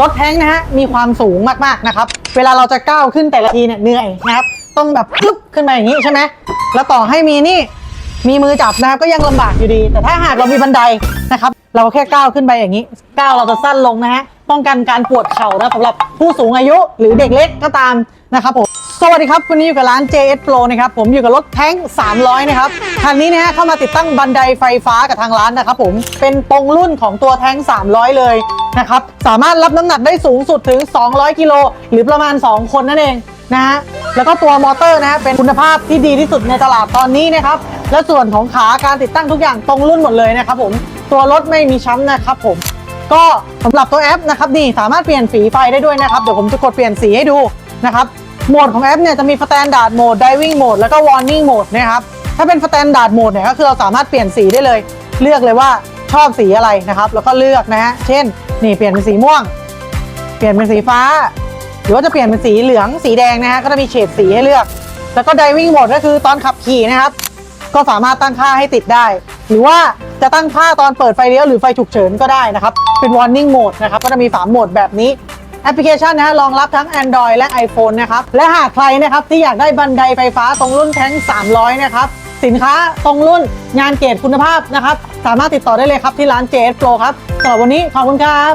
รถแท้งนะฮะมีความสูงมากๆนะครับ เวลาเราจะก้าวขึ้นแต่ละทีเนี่ยเหนื่อยนะครับ ต้องแบบปึ๊บขึ้นมาอย่างนี้ใช่ไหมแล้วต่อให้มีนี่มีมือจับนะครับก็ยังลำบากอยู่ดี แต่ถ้าหากเรามีบันไดนะครับ เราแค่ก้าวขึ้นไปอย่างนี้ก้าวเราจะสั้นลงนะฮะป้องกันการปวดเข่านะสำหรับผู้สูงอายุหรือเด็กเล็กก็ตามนะครับผมสวัสดีครับ วันนี้อยู่กับร้าน JS Pro นะครับ ผมอยู่กับรถแท้ง 300 นะครับ คันนี้นะฮะเข้ามาติดตั้งบันไดไฟฟ้ากับทางร้านนะครับผม เป็นตรงรุ่นของตัวแท้ง 300 เลย นะครับ สามารถรับน้ำหนักได้สูงสุดถึง 200 กิโลหรือประมาณ 2 คนนั่นเองนะฮะแล้วก็ตัวมอเตอร์นะฮะเป็นคุณภาพที่ดีที่สุดในตลาดตอนนี้นะครับ และส่วนของขาการติดตั้งทุกอย่างตรงรุ่นหมดเลยนะครับผมตัวรถไม่มีช้ำนะครับผมก็สำหรับตัวแอปนะครับนี่สามารถเปลี่ยนสีไฟได้ด้วยนะครับเดี๋ยวผมจะกดเปลี่ยนสีให้ดูนะครับโหมดของแอปเนี่ยจะมีสแตนดาร์ดโหมด diving mode แล้วก็ warning mode นะครับถ้าเป็นสแตนดาร์ดโหมดเนี่ยก็คือเราสามารถเปลี่ยนสีได้เลย เลือกเลยว่าชอบสีอะไรนะครับ แล้วก็เลือกนะฮะเช่น นี่เปลี่ยนเป็นสีม่วง เปลี่ยนเป็นสีฟ้า หรือว่าจะเปลี่ยนเป็นสีเหลืองสีแดงนะฮะก็จะมีเฉดสีให้เลือก แล้วก็ diving mode ก็คือตอนขับขี่นะครับ ก็สามารถตั้งค่าให้ติดได้ หรือว่าจะตั้งค่าตอนเปิดไฟเลี้ยวหรือไฟฉุกเฉินก็ได้นะครับ เป็น warning mode นะครับ ก็จะมี 3 โหมดแบบนี้แอปพลิเคชันนะฮะรองรับทั้ง Android และ iPhone นะครับ และหากใครนะครับที่อยากได้บันไดไฟฟ้าตรงรุ่นแท้ง300 นะครับ สินค้าตรงรุ่นงานเกรดคุณภาพนะครับ สามารถติดต่อได้เลยครับที่ร้าน JS Pro ครับสำหรับวันนี้ขอบคุณครับ